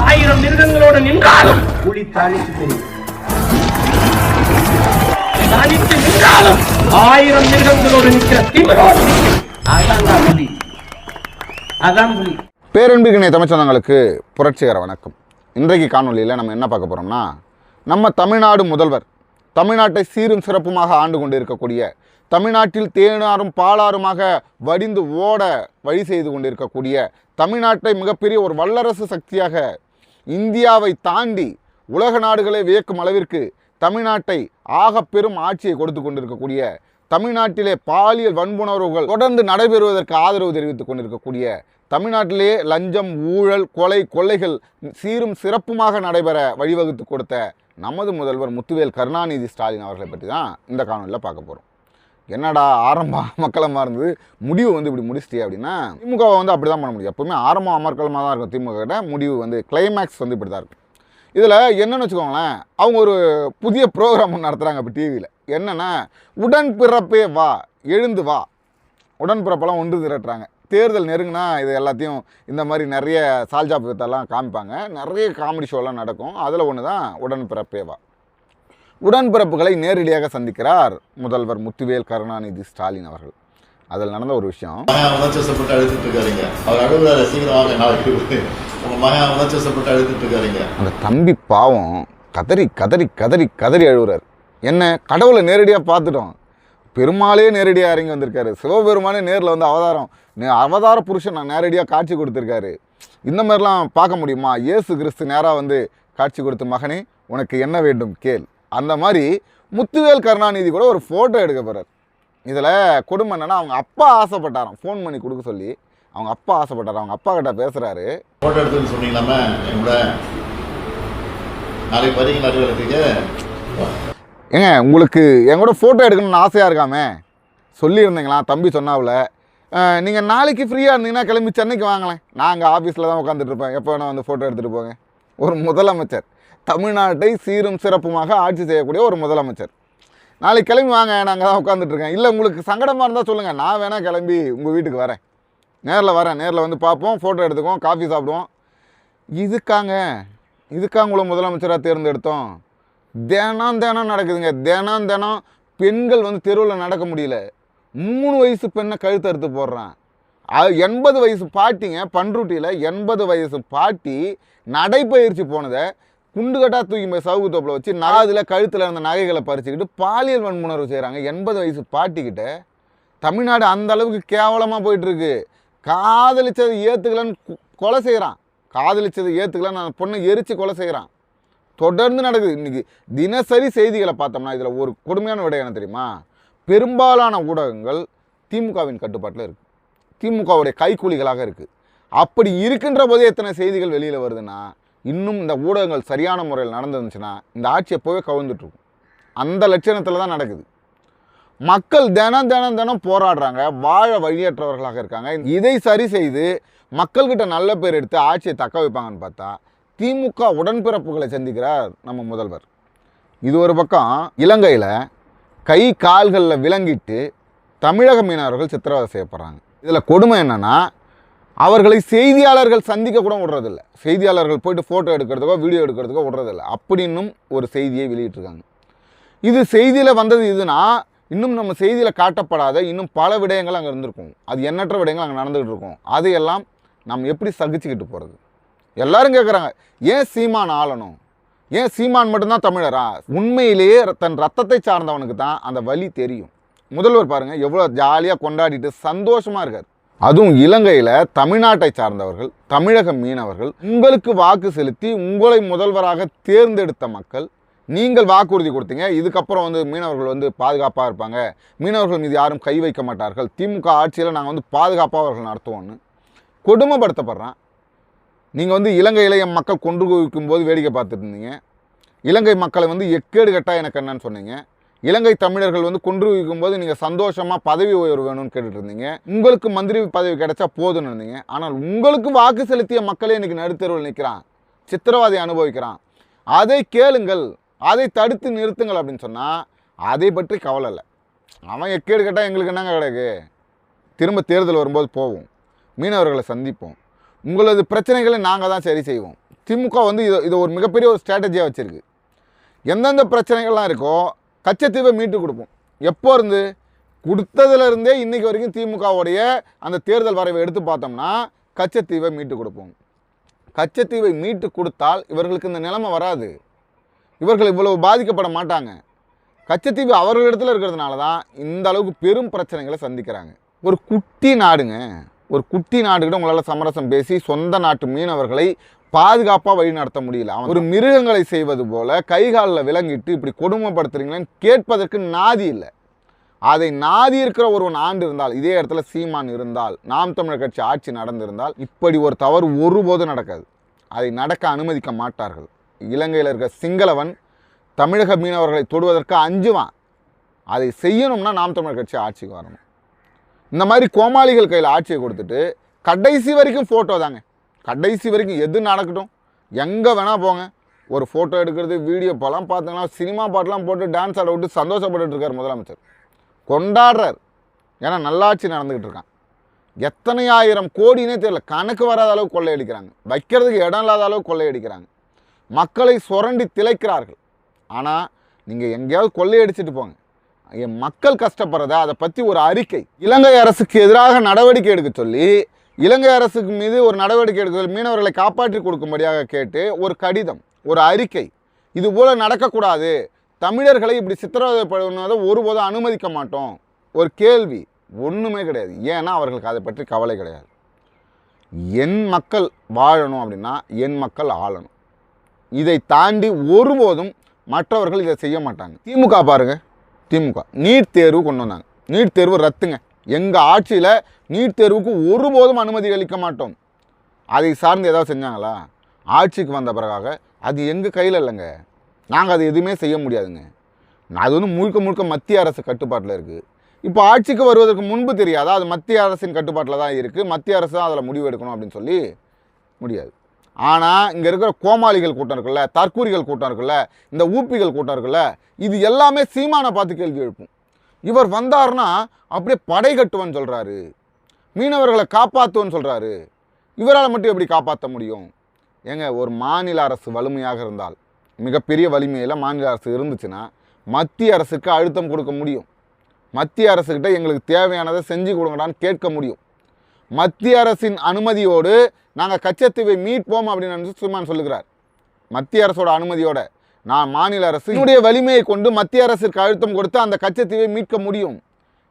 ஆயிரம் மிருகங்களோடு நின்றாலும் புலி தாளித்து தெரியும் தனித்து நின்றாலும் ஆயிரம் மிருகங்களோடு நிற்கிற திமிரோடு நிற்கும். அதான் புலி. அதான் புலி. பேரன்பிற்கினை தமிழ் சொந்தங்களுக்கு புரட்சிகர வணக்கம். இன்றைக்கு காணொளியில் நம்ம என்ன பார்க்க போகிறோம்னா நம்ம தமிழ்நாடு முதல்வர் தமிழ்நாட்டை சீரும் சிறப்புமாக ஆண்டு கொண்டு இருக்கக்கூடிய தமிழ்நாட்டில் தேனாரும் பாலாறுமாக வடிந்து ஓட வழி செய்து கொண்டிருக்கக்கூடிய தமிழ்நாட்டை மிகப்பெரிய ஒரு வல்லரசு சக்தியாக இந்தியாவை தாண்டி உலக நாடுகளை வியக்கும் அளவிற்கு தமிழ்நாட்டை ஆக பெரும் ஆட்சியை கொடுத்து கொண்டிருக்கக்கூடிய தமிழ்நாட்டிலே பாலியல் வன்புணர்வுகள் தொடர்ந்து நடைபெறுவதற்கு ஆதரவு தெரிவித்துக் கொண்டிருக்கக்கூடிய தமிழ்நாட்டிலே லஞ்சம் ஊழல் கொலை கொள்ளைகள் சீரும் சிறப்புமாக நடைபெற வழிவகுத்து கொடுத்த நமது முதல்வர் முத்துவேல் கருணாநிதி ஸ்டாலின் அவர்களை பற்றி தான் இந்த காணொலியில் பார்க்க போகிறோம் என்னடா ஆரம்பம் அமர்க்கலமாக இருந்தது? முடிவு வந்து இப்படி முடிச்சிட்டே அப்படின்னா திமுகவை வந்து அப்படி தான் பண்ண முடியும். எப்போவுமே ஆரம்பம் அமர்க்கலமாக தான் இருக்கும் திமுக கிட்ட. முடிவு வந்து கிளைமேக்ஸ் வந்து இப்படி தான் இருக்கும். இதில் என்னென்னு வச்சுக்கோங்களேன் அவங்க ஒரு புதிய ப்ரோக்ராம் ஒன்று நடத்துகிறாங்க இப்போ டிவியில் என்னென்னா உடன்பிறப்பே வா எழுந்து வா. உடன்பிறப்பெல்லாம் ஒன்று திரட்டுறாங்க. தேர்தல் நெருங்கினா இது எல்லாத்தையும் இந்த மாதிரி நிறைய சால்ஜாபத்தெல்லாம் காமிப்பாங்க. நிறைய காமெடி ஷோலாம் நடக்கும். அதில் ஒன்று தான் உடன்பிறப்பே வா. உடன்பிறப்புகளை நேரடியாக சந்திக்கிறார் முதல்வர் முத்துவேல் கருணாநிதி ஸ்டாலின் அவர்கள். அதில் நடந்த ஒரு விஷயம். மகன் உணர்ச்சப்பட்டு அழுத்துட்டு இருக்காருங்க அவர் அழுகுறாரு சீக்கிரம் வாங்க நாளைக்கு உங்க மகன் உணர்ச்சப்பட்டு அழுத்துட்டு இருக்காருங்க அந்த தம்பி பாவம் கதறி கதறி கதறி கதறி அழுகுறாரு என்ன? கடவுளை நேரடியாக பார்த்துட்டோம். பெருமாளே நேரடியாக இறங்கி வந்திருக்காரு. சிவபெருமானே நேரில் வந்து அவதாரம். அவதார புருஷன் நான் நேரடியாக காட்சி கொடுத்துருக்காரு. இந்த மாதிரிலாம் பார்க்க முடியுமா? இயேசு கிறிஸ்து நேராக வந்து காட்சி கொடுத்து மகனே உனக்கு என்ன வேண்டும்? கேள். அந்த மாதிரி முத்துவேல் கருணாநிதி கூட ஒரு ஃபோட்டோ எடுக்க போகிறார் இதில் கொடுமை என்னன்னா அவங்க அப்பா ஆசைப்பட்டாராம். ஃபோன் பண்ணி கொடுக்க சொல்லி அவங்க அப்பா ஆசைப்பட்டார் அவங்க அப்பா கிட்ட பேசுகிறாரு போட்டோ எடுத்துன்னு சொன்னீங்களாமே? என் நாளைக்கு வரீங்க நடுவரத்துக்கு ஏங்க உங்களுக்கு என் கூட ஃபோட்டோ எடுக்கணும்னு ஆசையாக இருக்காமே? சொல்லியிருந்தீங்களா? தம்பி சொன்னாவில் நீங்கள் நாளைக்கு ஃப்ரீயாக இருந்தீங்கன்னா கிளம்பி சென்னைக்கு வாங்களேன். நான் அங்கே ஆஃபீஸில் தான் உட்காந்துட்டு இருப்பேன். எப்போ வேணால் வந்து ஃபோட்டோ எடுத்துகிட்டு போங்க. ஒரு முதலமைச்சர். தமிழ்நாட்டை சீரும் சிறப்புமாக ஆட்சி செய்யக்கூடிய ஒரு முதலமைச்சர். நாளைக்கு கிளம்பி வாங்க நான் அங்கே தான் உட்காந்துட்ருக்கேன் இல்லை உங்களுக்கு சங்கடமாக இருந்தால் சொல்லுங்கள் நான் வேணால் கிளம்பி உங்கள் வீட்டுக்கு வரேன். நேரில் வரேன். நேரில் வந்து பார்ப்போம். ஃபோட்டோ எடுத்துக்குவோம். காஃபி சாப்பிடுவோம். இதுக்காங்க. இதுக்காக உங்களை முதலமைச்சராக தேர்ந்தெடுத்தோம். தினம் தினம் நடக்குதுங்க. தினம் தினம் பெண்கள் வந்து தெருவில் நடக்க முடியல. மூணு வயசு பெண்ணை கழுத்தறுத்து போடுறான். எண்பது வயசு பாட்டிங்க பண்ருட்டியில் எண்பது வயசு பாட்டி நடைப்பயிற்சி போனதை குண்டுகட்டா தூக்கி போய் சவுக்கு தோப்பில் வச்சு நகாதில் கழுத்தில் இருந்த நகைகளை பறிச்சுக்கிட்டு பாலியல் வன்முணர்வு செய்கிறாங்க எண்பது வயசு பாட்டிக்கிட்ட தமிழ்நாடு அந்த அளவுக்கு கேவலமாக போயிட்டுருக்கு. காதலிச்சதை ஏற்றுக்கலன்னு கு- கொலை செய்கிறான் காதலிச்சதை ஏற்றுக்கலன்னு அந்த பொண்ணை எரித்து கொலை செய்கிறான் தொடர்ந்து நடக்குது. இன்றைக்கி தினசரி செய்திகளை பார்த்தோம்னா இதில் ஒரு கொடுமையான விடை என்ன தெரியுமா? பெரும்பாலான ஊடகங்கள் திமுகவின் கட்டுப்பாட்டில் இருக்குது திமுகவுடைய கைக்கூலிகளாக இருக்குது அப்படி இருக்கின்ற போதே எத்தனை செய்திகள் வெளியில் வருதுன்னா இன்னும் இந்த ஊடகங்கள் சரியான முறையில் நடந்துருந்துச்சுன்னா இந்த ஆட்சி எப்போவே கவிழ்ந்துட்டுருக்கும். அந்த லட்சணத்தில் தான் நடக்குது. மக்கள் தினம் தினம் தினம் போராடுறாங்க வாழ வழியற்றவர்களாக இருக்காங்க. இதை சரி செய்து மக்கள்கிட்ட நல்ல பேர் எடுத்து ஆட்சியை தக்க வைப்பாங்கன்னு பார்த்தா திமுக உடன்பிறப்புகளை சந்திக்கிறார் நம்ம முதல்வர். இது ஒரு பக்கம் இலங்கையில் கை கால்களில் விளங்கிட்டு தமிழக மீனவர்கள் சித்திரவதை செய்யப்படுறாங்க இதில் கொடுமை என்னன்னா அவர்களை செய்தியாளர்கள் சந்திக்க கூட விடுறதில்ல. செய்தியாளர்கள் போயிட்டு ஃபோட்டோ எடுக்கிறதுக்கோ வீடியோ எடுக்கிறதுக்கோ விடுறதில்ல. அப்படின்னும் ஒரு செய்தியை வெளியிட்டிருக்காங்க. இது செய்தியில் வந்தது இதுனா இன்னும் நம்ம செய்தியில் காட்டப்படாத இன்னும் பல விடயங்கள் அங்கே இருந்திருக்கும். அது எண்ணற்ற விடயங்கள் அங்கே நடந்துகிட்டு இருக்கும். அதையெல்லாம் நம்ம எப்படி சகிச்சுக்கிட்டு போகிறது எல்லாரும் கேட்குறாங்க ஏன் சீமான் ஆளணும்? ஏன் சீமான் மட்டும்தான் தமிழரா? உண்மையிலேயே தன் ரத்தத்தை சார்ந்தவனுக்கு தான் அந்த வழி தெரியும். முதல்வர் பாருங்கள் எவ்வளோ ஜாலியாக கொண்டாடிட்டு சந்தோஷமாக இருக்கார். அதுவும் இலங்கையில் தமிழ்நாட்டை சார்ந்தவர்கள் தமிழக மீனவர்கள் உங்களுக்கு வாக்கு செலுத்தி உங்களை முதல்வராக தேர்ந்தெடுத்த மக்கள் நீங்கள் வாக்குறுதி கொடுத்தீங்க இதுக்கப்புறம் வந்து மீனவர்கள் வந்து பாதுகாப்பாக இருப்பாங்க. மீனவர்கள் மீது யாரும் கை வைக்க மாட்டார்கள். திமுக ஆட்சியில் நாங்கள் வந்து பாதுகாப்பாக அவர்கள் நடத்துவோம்னு கொடுமைப்படுத்தப்படுறான். நீங்கள் வந்து இலங்கையில் என் மக்கள் கொண்டு குவிக்கும் போது வேடிக்கை பார்த்துட்டு இருந்தீங்க. இலங்கை மக்களை வந்து எக்கேடு கட்டா எனக்கு என்னன்னு சொன்னீங்க. இலங்கை தமிழர்கள் வந்து கொன்று குவிக்கும் போது நீங்கள் சந்தோஷமாக பதவி உயர்வு வேணும்னு கேட்டுட்டு இருந்தீங்க உங்களுக்கு மந்திரி பதவி கிடைச்சா போதும்னு இருந்தீங்க. ஆனால் உங்களுக்கு வாக்கு செலுத்திய மக்களே இன்னைக்கு நடுத்தருவில் நிற்கிறான் சித்திரவாதை அனுபவிக்கிறான். அதை கேளுங்கள் அதை தடுத்து நிறுத்துங்கள் அப்படின்னு சொன்னால் அதை பற்றி கவலை இல்லை. அவன் எக்கேடு கேட்டால் எங்களுக்கு என்னங்க கிடக்கு? திரும்ப தேர்தல் வரும்போது போவோம். மீனவர்களை சந்திப்போம். உங்களது பிரச்சனைகளை நாங்கள் தான் சரி செய்வோம். திமுக வந்து இதை இதை ஒரு மிகப்பெரிய ஒரு ஸ்ட்ராட்டஜியாக வச்சுருக்கு. எந்தெந்த பிரச்சனைகள்லாம் இருக்கோ கச்சத்தீவை மீட்டு கொடுப்போம். எப்போ இருந்து? கொடுத்ததுலேருந்தே இன்றைக்கி வரைக்கும் திமுகவுடைய அந்த தேர்தல் வரைவை எடுத்து பார்த்தோம்னா கச்சத்தீவை மீட்டு கொடுப்போம். கச்சத்தீவை மீட்டு கொடுத்தால் இவர்களுக்கு இந்த நிலைமை வராது. இவர்கள் இவ்வளவு பாதிக்கப்பட மாட்டாங்க. கச்சத்தீவு அவர்களிடத்தில் இருக்கிறதுனால தான் இந்த அளவுக்கு பெரும் பிரச்சனைகளை சந்திக்கிறாங்க. ஒரு குட்டி நாடுங்க. ஒரு குட்டி நாடுகிட்ட உங்களால் சமரசம் பேசி சொந்த நாட்டு மீனவர்களை பாதுகாப்பாக வழி நடத்த முடியல. அவன் ஒரு மிருகங்களை செய்வது போல கை காலில் விலங்கிட்டு இப்படி கொடுமைப்படுத்துறீங்களேன்னு கேட்பதற்கு நாதி இல்லை. அதை நாதி இருக்கிற ஒருவன் ஆண்டு இருந்தால் இதே இடத்துல சீமான் இருந்தால் நாம் தமிழர் கட்சி ஆட்சி நடந்திருந்தால் இப்படி ஒரு தவறு ஒருபோதும் நடக்காது. அதை நடக்க அனுமதிக்க மாட்டார்கள். இலங்கையில் இருக்க சிங்களவன் தமிழக மீனவர்களை தொடுவதற்கு அஞ்சுவான். அதை செய்யணும்னா நாம் தமிழர் கட்சி ஆட்சிக்கு வரணும். இந்த மாதிரி கோமாளிகள் கையில் ஆட்சியை கொடுத்துட்டு கடைசி வரைக்கும் ஃபோட்டோ தாங்க. கடைசி வரைக்கும் எது நடக்கட்டும் எங்கே வேணால் போங்க. ஒரு ஃபோட்டோ எடுக்கிறது வீடியோ படம் பார்த்தீங்கன்னா சினிமா பாட்டெலாம் போட்டு டான்ஸ் ஆட விட்டு சந்தோஷப்பட்டுட்டு இருக்கார் முதலமைச்சர். கொண்டாடுறார். ஏன்னா நல்லாட்சி நடந்துக்கிட்டு இருக்கான். எத்தனை ஆயிரம் கோடினே தெரியல. கணக்கு வராத அளவுக்கு கொள்ளையடிக்கிறாங்க. வைக்கிறதுக்கு இடம் இல்லாத அளவுக்கு கொள்ளையடிக்கிறாங்க. மக்களை சுரண்டி திளைக்கிறார்கள். ஆனால் நீங்கள் எங்கேயாவது கொள்ளையடிச்சிட்டு போங்க. என் மக்கள் கஷ்டப்படுறத? அதை பற்றி ஒரு அறிக்கை. இலங்கை அரசுக்கு எதிராக நடவடிக்கை எடுக்க சொல்லி இலங்கை அரசுக்கு மீது ஒரு நடவடிக்கை எடுக்குதல் மீனவர்களை காப்பாற்றி கொடுக்கும்படியாக கேட்டு ஒரு கடிதம் ஒரு அறிக்கை. இது போல் நடக்கக்கூடாது. தமிழர்களை இப்படி சித்திரவதைப்படுவதை ஒருபோதும் அனுமதிக்க மாட்டோம். ஒரு கேள்வி ஒன்றுமே கிடையாது. ஏன்னா அவர்களுக்கு அதை பற்றி கவலை கிடையாது. என் மக்கள் வாழணும் அப்படின்னா என் மக்கள் ஆளணும். இதை தாண்டி ஒருபோதும் மற்றவர்கள் இதை செய்ய மாட்டாங்க. திமுக பாருங்கள் திமுக நீட் தேர்வு கொண்டு வந்தாங்க. நீட் தேர்வு ரத்துங்க. எங்கள் ஆட்சியில் நீட் தேர்வுக்கு ஒருபோதும் அனுமதி அளிக்க மாட்டோம். அதை சார்ந்து ஏதாவது செஞ்சாங்களா? ஆட்சிக்கு வந்த பிறகாக அது எங்கள் கையில் இல்லைங்க. நாங்கள் அது எதுவுமே செய்ய முடியாதுங்க. அது வந்து முழுக்க முழுக்க மத்திய அரசு கட்டுப்பாட்டில் இருக்குது இப்போ ஆட்சிக்கு வருவதற்கு முன்பு தெரியாதா? அது மத்திய அரசின் கட்டுப்பாட்டில் தான் இருக்குது மத்திய அரசு தான் அதில் முடிவு எடுக்கணும் அப்படின்னு சொல்லி முடியாது. ஆனால் இங்கே இருக்கிற கோமாளிகள் கூட்டம் இருக்குல்ல தற்கூரிகள் கூட்டம் இருக்குல்ல இந்த ஊப்பிகள் கூட்டம் இருக்குல்ல இது எல்லாமே சீமானை பார்த்து கேள்வி எழுப்பும். இவர் வந்தார்னா அப்படியே படை கட்டுவன் சொல்கிறாரு மீனவர்களை காப்பாற்றுவன்னு சொல்கிறாரு இவரால் மட்டும் எப்படி காப்பாற்ற முடியும்? ஏங்க ஒரு மாநில அரசு வலிமையாக இருந்தால் மிகப்பெரிய வலிமையில் மாநில அரசு இருந்துச்சுன்னா மத்திய அரசுக்கு அழுத்தம் கொடுக்க முடியும். மத்திய அரசுக்கிட்ட எங்களுக்கு தேவையானதை செஞ்சு கொடுங்கடான்னு கேட்க முடியும். மத்திய அரசின் அனுமதியோடு நாங்கள் கச்சத்தீவை மீட்போம் அப்படின்னு சுமான் சொல்லுகிறார். மத்திய அரசோட அனுமதியோட நான் மாநில அரசு என்னுடைய வலிமையை கொண்டு மத்திய அரசிற்கு அழுத்தம் கொடுத்து அந்த கச்சத்தீவை மீட்க முடியும்.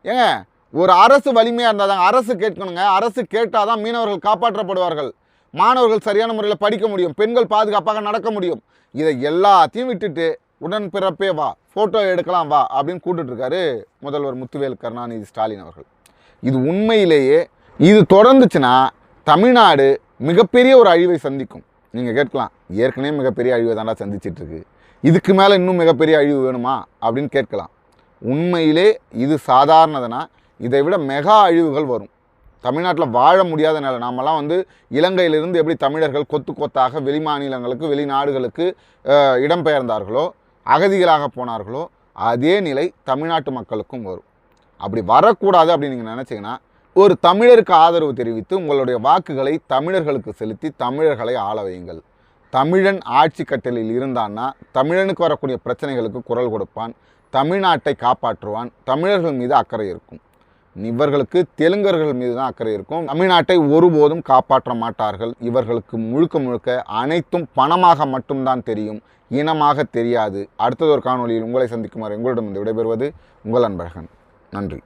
ஏங்க ஒரு அரசு வலிமையாக இருந்தால் தான் அரசு கேட்கணுங்க. அரசு கேட்டால் தான் மீனவர்கள் காப்பாற்றப்படுவார்கள். மாணவர்கள் சரியான முறையில் படிக்க முடியும். பெண்கள் பாதுகாப்பாக நடக்க முடியும். இதை எல்லாத்தையும் விட்டுட்டு உடன் பிறப்பே வா ஃபோட்டோ எடுக்கலாம் வா அப்படின்னு கூட்டுட்ருக்காரு முதல்வர் முத்துவேல் கருணாநிதி ஸ்டாலின் அவர்கள். இது உண்மையிலேயே இது தொடர்ந்துச்சுன்னா தமிழ்நாடு மிகப்பெரிய ஒரு அழிவை சந்திக்கும். நீங்கள் கேட்கலாம். ஏற்கனவே மிகப்பெரிய அழிவை தாண்டா சந்திச்சிட்டு இருக்கு. இதுக்கு மேலே இன்னும் மிகப்பெரிய அழிவு வேணுமா அப்படின்னு கேட்கலாம். உண்மையிலே இது சாதாரணதுனா இதை விட மெகா அழிவுகள் வரும். தமிழ்நாட்டில் வாழ முடியாத நிலை நாமெல்லாம் வந்து இலங்கையிலிருந்து எப்படி தமிழர்கள் கொத்து கொத்தாக வெளி மாநிலங்களுக்கு வெளிநாடுகளுக்கு இடம்பெயர்ந்தார்களோ அகதிகளாக போனார்களோ அதே நிலை தமிழ்நாட்டு மக்களுக்கும் வரும். அப்படி வரக்கூடாது அப்படின்னு நீங்கள் நினச்சிங்கன்னா ஒரு தமிழருக்கு ஆதரவு தெரிவித்து உங்களுடைய வாக்குகளை தமிழர்களுக்கு செலுத்தி தமிழர்களை ஆள வையுங்கள். தமிழன் ஆட்சி கட்டலில் இருந்தான்னா தமிழனுக்கு வரக்கூடிய பிரச்சனைகளுக்கு குரல் கொடுப்பான் தமிழ்நாட்டை காப்பாற்றுவான் தமிழர்கள் மீது அக்கறை இருக்கும். இவர்களுக்கு தெலுங்கர்கள் மீது தான் அக்கறை இருக்கும். தமிழ்நாட்டை ஒருபோதும் காப்பாற்ற மாட்டார்கள். இவர்களுக்கு முழுக்க முழுக்க அனைத்தும் பணமாக மட்டும்தான் தெரியும். இனமாக தெரியாது. அடுத்தது ஒரு காணொளியில் உங்களை சந்திக்குமாறு உங்களிடம் விடைபெறுவது உங்கள் அன்பழகன். நன்றி.